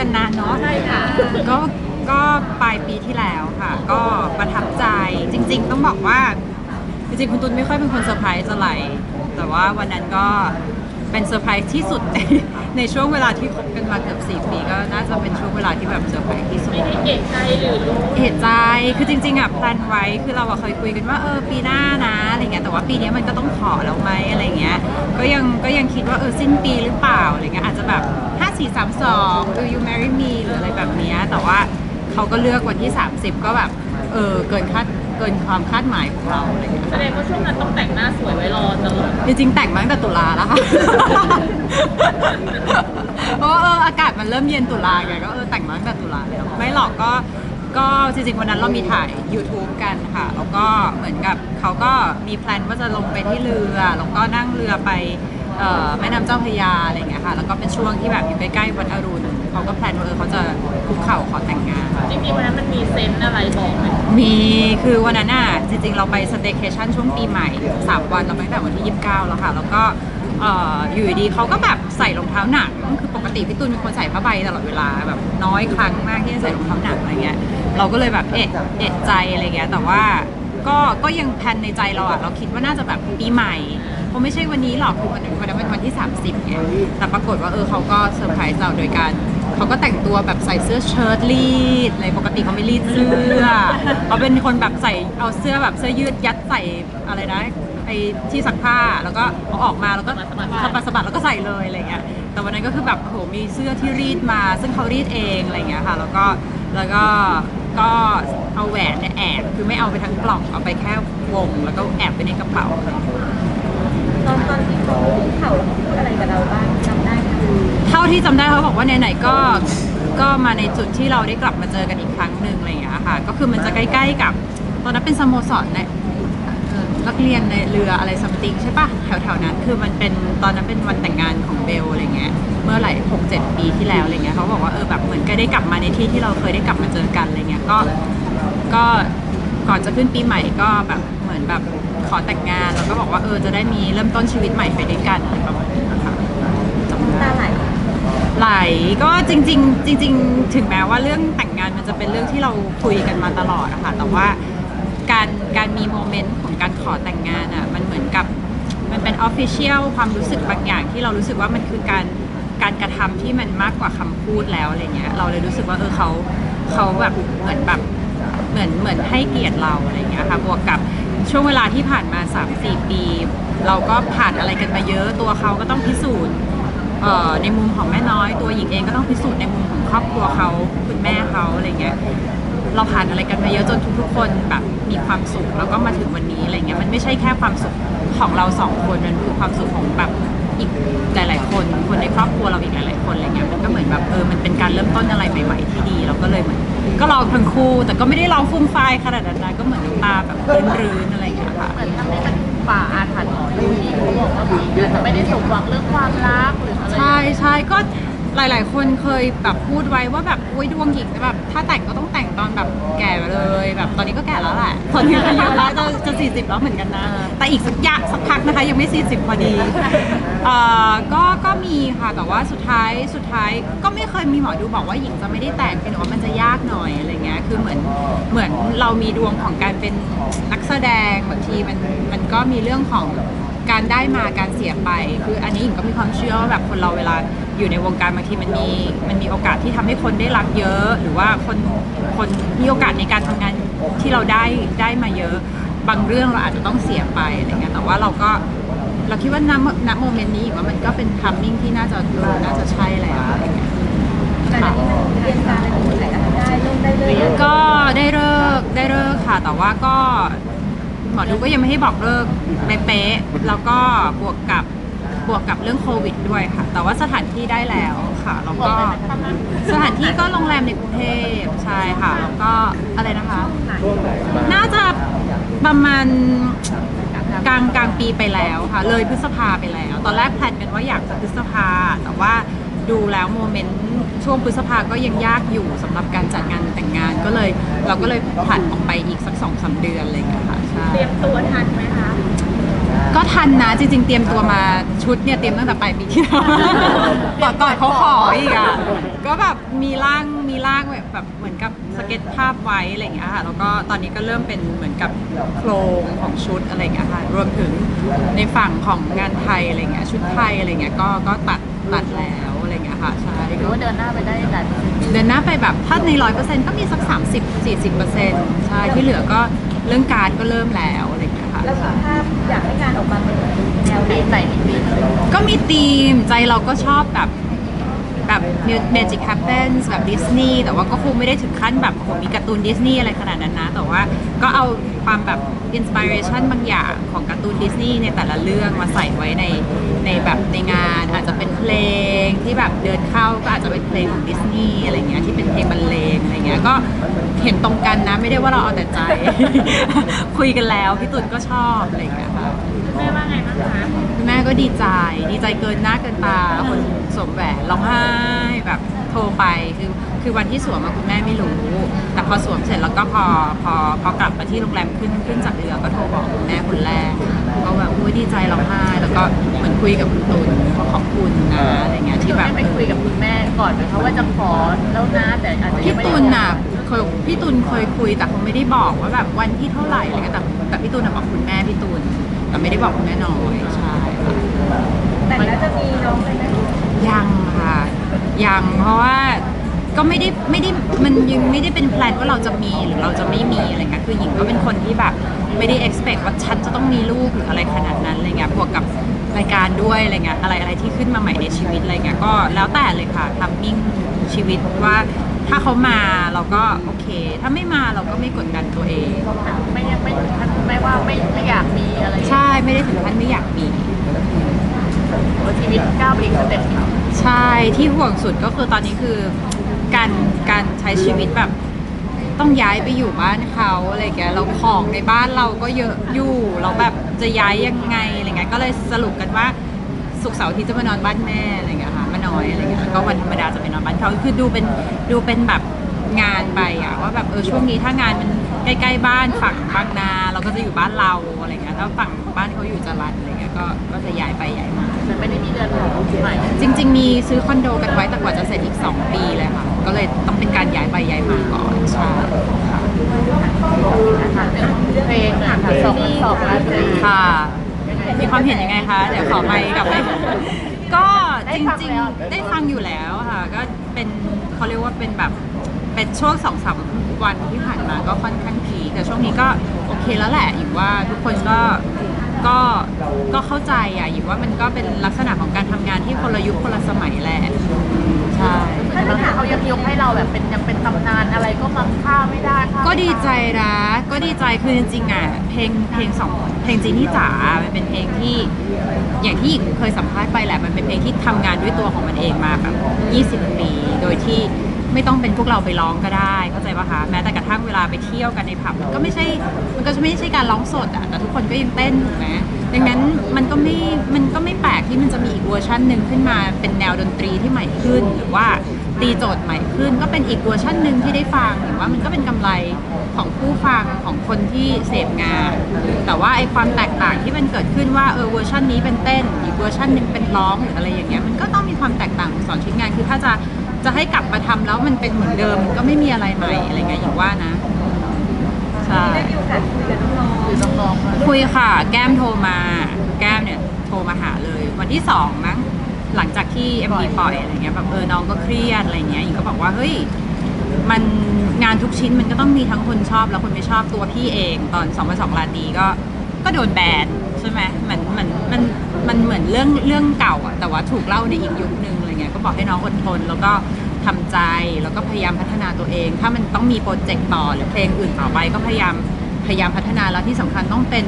กันนานเนาะใช่ค่ะก็ก็ปลายปีที่แล้วค่ะ ก็ประทับใจจริง ๆ ต้องบอกว่า จริงๆคุณตุลไม่ค่อยเป็นคนเซอร์ไพรส์อะไรแต่ว่าวันนั้นก็เป็นเซอร์ไพรส์ที่สุดในในช่วงเวลาที่คบกันมาเกือบ4ปีก็น่าจะเป็นช่วงเวลาที่แบบเซอร์ไพรส์ที่สุดไม่ได้เอกใจหรือรู้เหตุใจคือจริงๆอะแพลนไว้คือเราอะเคยคุยกันว่าเออปีหน้านะอะไรเงี้ยแต่ว่าปีนี้มันก็ต้องขอแล้วไหมอะไรเงี้ยก็ยังก็ยังคิดว่าเออสิ้นปีหรือเปล่าอะไรเงี้ยอาจจะแบบ 5 4 3 2 Do you marry me หรืออะไรแบบเนี้ยแต่ว่าเขาก็เลือกวันที่ 30 ก็แบบเออเกินคาดเกินความคาดหมายของเราอะไรเงี้ยแสดงว่าช่วงนั้นต้องแต่งหน้าสวยไว้รอตลอดจริงๆแต่งมาตั้งแต่ตุลาแล้วค่ะ เพราะว่าเอออากาศมันเริ่มเย็นตุลาไงก็เออแต่งมาตั้งแต่ตุลาแล้วไม่หรอกก็ก็จริงๆวันนั้นเรามีถ่าย YouTube กันค่ะ แล้วก็เหมือนกับเขาก็มีแพลนว่าจะลงไปที่เรือแล้วก็นั่งเรือไป เอ่อแม่น้ำเจ้าพระยาอะไรอย่างเงี้ยค่ะ แล้วก็เป็นช่วงที่แบบอยู่ใกล้ๆวัดอรุณเขาก็แพลนว่าเออเขาจะคุกเข่าขอแต่งงาน จริงๆวันนั้นมันมีเซนส์อะไรบอกไหมมีคือวันนั้นน่ะจริงๆ เราไปสเต y c a t i o n ช่วงปีใหม่ 3 วันเราไปตั้งแต่วันที่ 29 แล้วค่ะ แล้วก็เอ่ออยู่ดีๆเขาก็แบบใส่รองเท้าหนังคือปกติพี่ตูนเป็นคนใส่ผ้าใบตลอดเวลาแบบน้อยครั้งมากที่จะใส่รองเท้าหนังอะไรเงี้ยเราก็เลยแบบเอะเอะใจอะไรเงี้ยแต่ว่าก็ก็ยังแพลนในใจเราอะเราคิดว่าน่าจะแบบปีใหม่ เพราไม่ใช่วันนี้หรอกคือวันนั้วันนั้นเป็นวันที่ 30ไงแต่ปรากฏว่าเออเขาก็เซอร์ไพรส์เราโดยการเขาก็แต่งตัวแบบใส่เสื้อเชิ้ตรีดอะไรปกติเขาไม่รีดเสื้อเขาเป็นคนแบบใส่เอาเสื้อแบบเสื้อยืดยัดใส่อะไรนะไอ้ที่ซักผ้าแล้วก็เอาออกมาแล้วก็สะบัดสะบัดแล้วก็ใส่เลยอะไรเงี้ยแต่วันนั้นก็คือแบบโหมีเสื้อที่รีดมา ซึ่งเขารีดเองอะไรเงี้ยค่ะ แล้วก็แล้วก็ก็เอาแหวนเนี่ยแอบคือไม่เอาไปทั้งกล่องเอาไปแค่วง แล้วก็แอบไปในกระเป๋า อนตอนที่เขาเขาพูดอะไรกับเราบ้างจำได้คือเท่าที่จำได้เขาบอกว่าไหนๆก็ก็มาในจุดที่เราได้กลับมาเจอกันอีกครั้งหนึ่งอะไรอย่างเงี้ยค่ะ ก็คือมันจะใกล้ๆกับ ตอนนั้นเป็นสโมสรเนี่ยเอ่อนักเรียนในเรืออะไรซัมติงใช่ปะแถวๆนั้นคือมันเป็นตอนนั้นเป็นวันแต่งงานของเบลอะไรเงี้ยเมื่อหลายหกเจ็ดปีที่แล้วอะไรเงี้ยเขาบอกว่าเออแบบเหมือนก็ได้กลับมาในที่ที่เราเคยได้กลับมาเจอกันอะไรเงี้ยก็ก็ก่อนจะขึ้นปีใหม่ก็แบบเหมือนแบบ ขอแต่งงานแล้วก็บอกว่าเออจะได้มีเริ่มต้นชีวิตใหม่ไปด้วยกันอะไรประมาณนี้นะคะจำได้ตาไหลไหลก็จริง ๆ จริง ๆ ถึงแม้ว่าเรื่องแต่งงานมันจะเป็นเรื่องที่เราคุยกันมาตลอดอะค่ะแต่ว่าการการมีโมเมนต์ของการขอแต่งงานอะมันเหมือนกับมันเป็นออฟฟิเชียลความรู้สึกบางอย่างที่เรารู้สึกว่ามันคือการการกระทำที่มันมากกว่าคำพูดแล้วอะไรเงี้ยเราเลยรู้สึกว่าเออเขาเขาแบบเหมือนแบบเหมือนเหมือนให้เกียรติเราอะไรเงี้ยค่ะบวกกับ ช่วงเวลาที่ผ่านมา 3-4 ปี เราก็ผ่านอะไรกันมาเยอะตัวเขาก็ต้องพิสูจน์ในมุมของแม่น้อยตัวหญิงเองก็ต้องพิสูจน์ในมุมของครอบครัวเขาคุณแม่เขาอะไรเงี้ยเราผ่านอะไรกันมาเยอะจนทุกๆคนแบบมีความสุขแล้วก็มาถึงวันนี้อะไรเงี้ยมันไม่ใช่แค่ความสุขของเราสองคนมันคือความสุขของแบบ อีกหลาย ๆ คน คนในครอบครัวเราอีกหลาย ๆ คนอะไรเงี้ยมันก็เหมือนแบบเออมันเป็นการเริ่มต้นอะไรใหม่ ๆ ที่ดีเราก็เลยเหมือนก็ร้องทั้งคู่แต่ก็ไม่ได้ร้องฟุ้งฟายขนาดนั้นนะก็เหมือนน้ำตาแบบรื้นๆอะไรเงี้ยค่ะ เหมือนทำให้มันฝ่าอาถรรพ์ของดูที่เขาบอกว่าผีอาจจะไม่ได้สมหวังเรื่องความรักหรืออะไร ใช่ใช่ก็ หลาย ๆ คนเคยแบบพูดไว้ว่าแบบอุ้ยดวงหญิงแบบ ถ้าแต่งก็ต้องแต่งตอนแบบแก่เลย แบบตอนนี้ก็แก่แล้วแหละตอนนี้อายุแล้วจะจะสี่สิบแล้วเหมือนกันนะ แต่อีกสักยะสักพักนะคะ ยังไม่สี่สิบพอดีเอ่อก็ก็มีค่ะแต่ว่าสุดท้ายสุดท้ายก็ไม่เคยมีหมอดูบอกว่าหญิงจะไม่ได้แต่งเพียงแต่ว่ามันจะยากหน่อยอะไรเงี้ยคือเหมือนเหมือนเรามีดวงของการเป็นนักแสดงบางทีมันมันก็มีเรื่องของการได้มาการเสียไป คืออันนี้หญิงก็มีความเชื่อว่าแบบคนเราเวลา อยู่ในวงการบางทีมันมีมันมีโอกาสที่ทำให้คนได้รับเยอะ หรือว่าคนคนมีโอกาสในการทำงานที่เราได้ได้มาเยอะ บางเรื่องเราอาจจะต้องเสียไปอะไรเงี้ยแต่ว่าเราก็เราคิดว่าณณโมเมนต์นี้หญิงว่ามันก็เป็นทัมมิ่งที่น่าจะน่าจะใช่แล้วอะไรเงี้ยแต่ละที่มันเรียนการอะไรที่ไหนก็ทำได้ลงได้เลยก็ได้เลิกได้เลิกค่ะ แต่ว่าก็หมอดูก็ยังไม่ให้บอกเลิกเป๊ะๆแล้วก็บวกกับ บวกกับเรื่องโควิดด้วยค่ะ แต่ว่าสถานที่ได้แล้วค่ะแล้วก็สถานที่ก็โรงแรมในกรุงเทพใช่ค่ะแล้วก็อะไรนะคะ น่าจะประมาณกลางกลางปีไปแล้วค่ะ เลยพฤษภาไปแล้ว ตอนแรกแพลนกันว่าอยากจะพฤษภา แต่ว่าดูแล้วโมเมนต์ช่วงพฤษภาก็ยังยากอยู่สำหรับการจัดงานแต่งงานก็เลย เราก็เลยผันออกไปอีกสักสองสามเดือนเงี้ยค่ะใช่เตรียมตัว ก็ทันนะจริง ๆ เตรียมตัวมาชุดเนี่ยเตรียมตั้งแต่ปลายปีที่แล้วก่อนก่อนเขาขออีกอะก็แบบมีร่างมีร่างแบบแบบเหมือนกับสเก็ตภาพไว้อะไรอย่างเงี้ยค่ะแล้วก็ตอนนี้ก็เริ่มเป็นเหมือนกับโครงของชุดอะไรอย่างเงี้ยค่ะรวมถึงในฝั่งของงานไทยอะไรเงี้ยชุดไทยอะไรเงี้ยก็ก็ตัดตัดแล้วอะไรเงี้ยค่ะใช่หรือว่าเดินหน้าไปได้หลายเปอร์เซ็นต์เดินหน้าไปแบบถ้าในร้อยเปอร์เซ็นต์ก็มีสัก30 40เปอร์เซ็นต์ใช่ที่เหลือก็เรื่องการก็เริ่มแล้วอะไรอย่างเงี้ยค่ะ แล้วมีภาพอยากให้งานออกมาเป็นแนวไหนปีไหนมีปีไหนก็มีธีมใจเราก็ชอบแบบ แบบ Magic Happens แบบดิสนีย์แต่ว่าก็คงไม่ได้ถึงขั้นแบบโอ้โหมีการ์ตูนดิสนีย์อะไรขนาดนั้นนะ แต่ว่าก็เอาความแบบอินสปิเรชันบางอย่างของการ์ตูนดิสนีย์ในแต่ละเรื่องมาใส่ไว้ในในแบบในงานอาจจะเป็นเพลงที่แบบเดินเข้าก็อาจจะเป็นเพลงของดิสนีย์อะไรเงี้ยที่เป็นเพลงบรรเลงอะไรเงี้ยก็เห็นตรงกันนะไม่ได้ว่าเราเอาแต่ใจ คุยกันแล้วพี่ตุนก็ชอบอะไรเงี้ยค่ะ ม่ว่าไงบ้างคะคุณแม่ก็ดีใจ ดีใจเกินหน้าเกินตา คนสวมแหวนร้องไห้แบบโทรไปคือคือวันที่สวมมาคุณแม่ไม่รู้ แต่พอสวมเสร็จแล้วก็พอพอพอกลับมาที่โรงแรมขึ้นขึ้นจากเรือก็โทรบอกคุณแม่คนแรกก็แบบอุ้ยดีใจร้องไห้แล้วก็เหมือนคุยกับคุณตุลก็ขอบคุณนะอะไรเงี้ยที่แบบไม่ไปคุยกับคุณแม่ก่อนไหมคะว่าจะขอแล้วนะแต่อาจจะยัพี่งไม่ตุได้ลน่ะเคยพี่ตุลเคยคุยแต่เขาไม่ได้บอกว่าแบบวันที่เท่าไหร่อะไรเงี้ยแต่แต่พี่ตุลน่ะบอกคุณแม่พี่ตุล แต่ไม่ได้บอกคุณแม่น้อยใช่ค่ะแต่งแล้วจะมีน้องเลยไหมยังค่ะยังเพราะว่าก็ไม่ได้ไม่ได้มันยังไม่ได้เป็นแพลนว่าเราจะมีหรือเราจะไม่มีอะไรเงี้ยคือหญิงก็เป็นคนที่แบบไม่ได้ expect ว่าฉันจะต้องมีลูกหรืออะไรขนาดนั้นอะไรเงี้ยบวกกับรายการด้วยอะไรเงี้ยอะไรอะไรที่ขึ้นมาใหม่ในชีวิตอะไรเงี้ยก็แล้วแต่เลยค่ะทัมมิ่งชีวิตว่า ถ้าเขามาเราก็โอเค ถ้าไม่มาเราก็ไม่กดดันตัวเอง ไม่ไม่ถึงขั้นไม่ว่าไม่ไม่อยากมีอะไรใช่ไม่ได้ถึงขั้นไม่อยากมีชีวิตก้าวไปอีกสเต็ปใช่ที่ห่วงสุดก็คือตอนนี้คือการการใช้ชีวิตแบบต้องย้ายไปอยู่บ้านเขาอะไรแกเราของในบ้านเราก็เยอะอยู่เราแบบจะย้ายยังไงอะไรเงี้ยก็เลยสรุปกันว่าสุกเสาร์ที่จะมานอนบ้านแม่อะไรเงี้ย น้อยอะไรเงี้ยแล้วก็วันธรรมดาจะไปนอนบ้านเขาคือดูเป็นดูเป็นแบบงานไปอะว่าแบบเออช่วงนี้ถ้างานมันใกล้ๆบ้านฝั่งบางนาเราก็จะอยู่บ้านเราอะไรเงี้ยถ้าฝั่งบ้านเขาอยู่จรัญอะไรเงี้ยก็ก็จะย้ายไปย้ายมาแต่ไม่ได้มีเดือนหอใหม่จริง ๆ มีซื้อคอนโดกันไว้แต่กว่าจะเสร็จอีก 2 ปีเลยค่ะ ก็เลยต้องเป็นการย้ายไปย้ายมาก่อนใช่ค่ะนะคะเรื่องเพลงอะค่ะสองสองราตรีค่ะมีความเห็นยังไงคะ เดี๋ยวขอไปกลับไปก็ จริงๆได้ฟังอยู่แล้วค่ะ ก็เป็นเขาเรียกว่าเป็นแบบเป็นช่วงสองสามวันที่ผ่านมาก็ค่อนข้างพีคแต่ช่วงนี้ก็โอเคแล้วแหละอยู่ว่าทุกคนก็ก็ก็เข้าใจอะอยู่ว่ามันก็เป็นลักษณะของการทำงานที่คนละยุคคนละสมัยแหละใช่ถ้าเขายังยกให้เราแบบเป็นยังเป็นตำนานอะไรก็มังค่าไม่ได้ค่ะก็ดีใจนะก็ดีใจคือจริงๆอะเพลงเพลงสองเพลงจีนี่จ๋ามันเป็นเพลงที่ อย่างที่หญิงเคยสัมภาษณ์ไปแหละมันเป็นเพลงที่ทำงานด้วยตัวของมันเองมาแบบ20 ปี โดยที่ไม่ต้องเป็นพวกเราไปร้องก็ได้เข้าใจปะคะแม้แต่กระทั่งเวลาไปเที่ยวกันในผับก็ไม่ใช่มันก็ไม่ใช่การร้องสดอะแต่ทุกคนก็ยังเต้นถูกไหมดังนั้นมันก็ไม่มันก็ไม่แปลกที่มันจะมีอีกเวอร์ชันหนึ่งขึ้นมาเป็นแนวดนตรีที่ใหม่ขึ้นหรือว่า ตีโจทย์ใหม่ขึ้น ก็เป็นอีกเวอร์ชันหนึ่งที่ได้ฟังหรือว่ามันก็เป็นกำไรของผู้ฟังของคนที่เสพงาน แต่ว่าไอความแตกต่างที่มันเกิดขึ้นว่าเออเวอร์ชันนี้เป็นเต้น อีกเวอร์ชันหนึ่งเป็นร้องหรืออะไรอย่างเงี้ยมันก็ต้องมีความแตกต่างของสอนชิ้นงานคือถ้าจะจะให้กลับมาทำแล้วมันเป็นเหมือนเดิมมันก็ไม่มีอะไรใหม่อะไรเงี้ยอย่างว่านะใช่ได้มีโอกาสคุยกับน้องหรือน้องๆคุยค่ะ แก้มโทรมา แก้มเนี่ยโทรมาหาเลย วันที่สองมั้ง หลังจากที่ MV ปล่อยอะไรเงี้ยแบบเออน้องก็เครียดอะไรเงี้ยหญิงก็บอกว่าเฮ้ยมันงานทุกชิ้นมันก็ต้องมีทั้งคนชอบและคนไม่ชอบตัวพี่เองตอน2องพันสองลาตีก็ก็โดนแบนใช่ไหมเหมือนเหมือนมันมันเหมือนเรื่องเรื่องเก่าอะแต่ว่าถูกเล่าในอีกยุคนึงอะไรเงี้ยก็บอกให้น้องอดทนแล้วก็ทำใจแล้วก็พยายามพัฒนาตัวเอง ถ้ามันต้องมีโปรเจกต์ต่อหรือเพลงอื่นต่อไปก็พยายามพยายามพัฒนาแล้วที่สำคัญต้องเป็น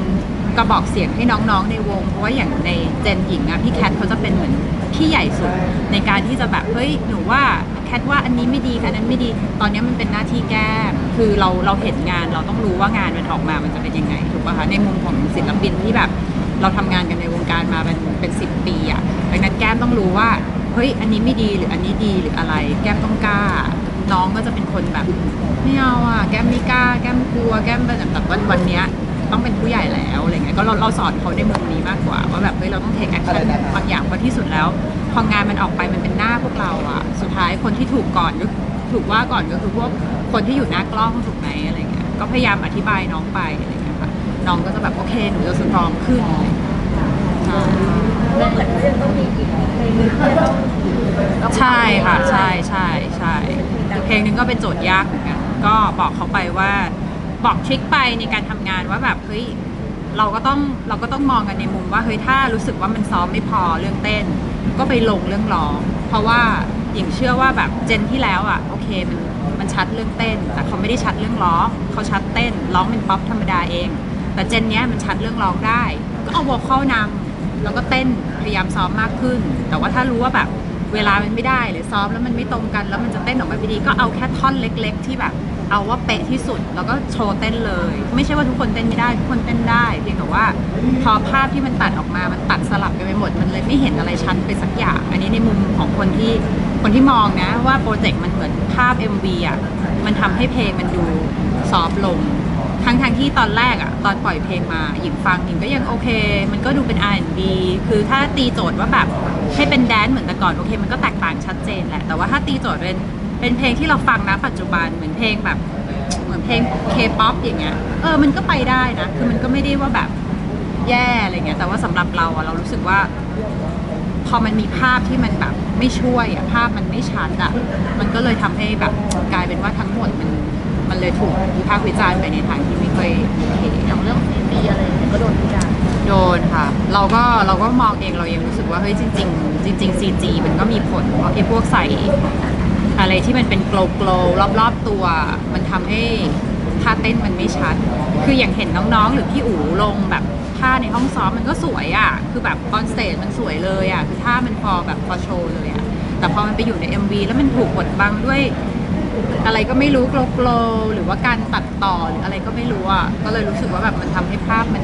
กระบอกเสียงให้น้องๆในวง เพราะว่าอย่างในเจนหญิงอะพี่แคทเขาจะเป็นเหมือนพี่ใหญ่สุดในการที่จะแบบเฮ้ยหนูว่าแคทว่าอันนี้ไม่ดีค่ะอันนั้นไม่ดี ตอนนี้มันเป็นหน้าที่แก้มคือเราเราเห็นงานเราต้องรู้ว่างานมันออกมามันจะเป็นยังไงถูกป่ะคะในมุมของศิลปินที่แบบ เราทำงานกันในวงการมาเป็นเป็นสิบปีอะดังนั้นแก้มต้องรู้ว่าเฮ้ยอันนี้ไม่ดีหรืออันนี้ดีหรืออะไร แก้มต้องกล้า น้องก็จะเป็นคนแบบไม่เอาอะแก้มไม่กล้า แก้มกลัว แก้มแบบแบบวันวันเนี้ย ต้องเป็นผู้ใหญ่แล้วอะไรเงี้ยก็เราเราสอนเขาในมุมนี้มากกว่า ว่าแบบเฮ้ยเราต้องเทคแอคชั่นบางอย่างเพราะที่สุดแล้วพองานมันออกไปมันเป็นหน้าพวกเราอะสุดท้ายคนที่ถูกก่อนก็ถูกว่าก่อนก็คือพวกคนที่อยู่หน้ากล้องถูกไหมอะไรเงี้ยก็พยายามอธิบายน้องไปอะไรเงี้ยค่ะน้องก็จะแบบโอเคหนูจะสตรองขึ้นอะไรเงี้ยใช่ก็เหมือนเขายังต้องมีอีกเพลงหนึงที่จะต้องใช่ค่ะใช่ใช่ใช่อีกเพลงหนึงก็เป็นโจทย์ยากเหมือนกันก็บอกเขาไปว่า บอกทริคไปในการทำงานว่าแบบเฮ้ยเราก็ต้องเราก็ต้องมองกันในมุมว่าเฮ้ยถ้ารู้สึกว่ามันซ้อมไม่พอเรื่องเต้น ก็ไปลงเรื่องร้อง เพราะว่าหญิงเชื่อว่าแบบเจนที่แล้วอะโอเคมันมันชัดเรื่องเต้น แต่เขาไม่ได้ชัดเรื่องร้องเขาชัดเต้นร้องเป็นป๊อปธรรมดาเอง แต่เจนเนี้ยมันชัดเรื่องร้องได้ ก็เอาวอลเข้านำแล้วก็เต้นพยายามซ้อมมากขึ้น แต่ว่าถ้ารู้ว่าแบบเวลามันไม่ได้หรือซ้อมแล้วมันไม่ตรงกัน แล้วมันจะเต้นออกมาไม่ดีก็เอาแค่ท่อนเล็ก ๆ ที่แบบ เอาว่าเป๊ะที่สุดแล้วก็โชว์เต้นเลย ไม่ใช่ว่าทุกคนเต้นไม่ได้ทุกคนเต้นได้ เพียงแต่ว่าพอภาพที่มันตัดออกมามันตัดสลับกันไปหมดมันเลยไม่เห็นอะไรชัดไปสักอย่าง อันนี้ในมุมของคนที่คนที่มองนะว่าโปรเจกต์มันเหมือนภาพ MV อะมันทำให้เพลงมันดูซอฟลงทั้งทงที่ตอนแรกอะตอนปล่อยเพลงมาหญิงฟังหญิงก็ยังโอเค มันก็ดูเป็น R&B คือถ้าตีโจทย์ว่าแบบให้เป็นแดนซ์เหมือนแต่ก่อนโอเค มันก็แตกต่างชัดเจนแหละ แต่ว่าถ้าตีโจทย์เป็น เป็นเพลงที่เราฟังนะปัจจุบันเหมือนเพลงแบบเหมือนเพลงเคป๊อปอย่างเงี้ยเออมันก็ไปได้นะ คือมันก็ไม่ได้ว่าแบบแย่อะไรเงี้ยแต่ว่าสำหรับเราอะเรารู้สึกว่า พอมันมีภาพที่มันแบบไม่ช่วยอะภาพมันไม่ชัดอะมันก็เลยทำให้แบบกลายเป็นว่าทั้งหมดมันมันเลยถูกวิพากษ์วิจารณ์ไปในทางที่ไม่เคยโอเคอย่างเรื่องซีดีอะไรเงี้ยก็โดนทุกอย่างโดนค่ะ เราก็เราก็มองเองเรายังรู้สึกว่าเฮ้ยจริง ๆ จริงๆ CG มันก็มีผลเพราะไอ้พวกใส่ อะไรที่มันเป็นโกลโกลรอบๆตัว มันทำให้ท่าเต้นมันไม่ชัด คืออย่างเห็นน้องๆ หรือพี่อู๋ลงแบบท่าในห้องซ้อมมันก็สวยอะ คือแบบออนสเตจมันสวยเลยอะ คือท่ามันพอแบบพอโชว์เลยอะ แต่พอมันไปอยู่ใน MV แล้วมันถูกบดบังด้วย อะไรก็ไม่รู้โกลโกลหรือว่าการตัดต่อหรืออะไรก็ไม่รู้อะ ก็เลยรู้สึกว่าแบบมันทำให้ภาพมัน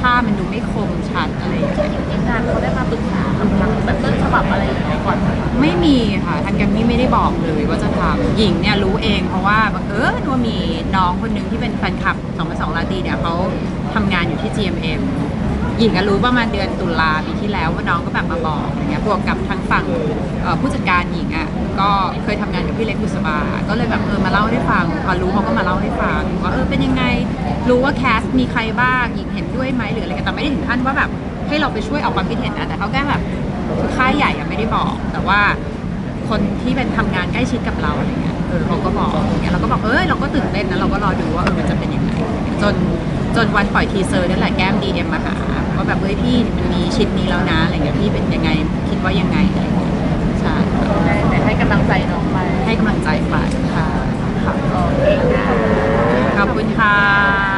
ภาพมันดูไม่คมชัดอะไรอย่างเงี้ยทีมงานเขาได้มาปรึกษากับทางแบบต้นฉบับอะไรอย่างเงี้ยก่อนไหมไม่มีค่ะทางแกรมมี่ไม่ได้บอกเลยว่าจะทำหญิงเนี่ยรู้เองเพราะว่าบังเอิญว่ามีน้องคนหนึงที่เป็นแฟนคลับ2 2ลาตีเนี่ยเขาทำงานอยู่ที่ GMM หญิงก็รู้ประมาณเดือนตุลาปีที่แล้วว่าน้องก็แบบมาบอกอย่างเงี้ยบวกกับทางฝั่งผู้จัดการหญิงอะก็เคยทำงานกับพี่เล็กบุษบา ก็เลยแบบเออมาเล่าให้ฟังพอรู้เขาก็มาเล่าให้ฟังว่าเออเป็นยังไงรู้ว่าแคสมีใครบ้างหญิงเห็นด้วยไหมหรืออะไรกันแต่ไม่ได้ถึงขั้นว่าแบบให้เราไปช่วยออกความคิดเห็นนะแต่เขาแค่แบบคือค่ายใหญ่อะไม่ได้บอก แต่ว่าคนที่เป็นทำงานใกล้ชิดกับเราอะไรเงี้ยเออเขาก็บอกอย่างเงี้ยเราก็บอกเอ้ยเราก็ตื่นเต้นนะเราก็รอดูว่าเออมันจะเป็นยังไงจน จนวันปล่อยทีเซอร์นั่นแหละแก้มดีเอ็มมาหาว่าแบบเฮ้ยพี่มันมีชิ้นนี้แล้วนะอะไรเงี้ยพี่เป็นยังไงคิดว่ายังไงอะไรเงี้ยใช่แต่ให้กำลังใจน้องไปให้กำลังใจไปขอบคุณค่ะขอบคุณค่ะ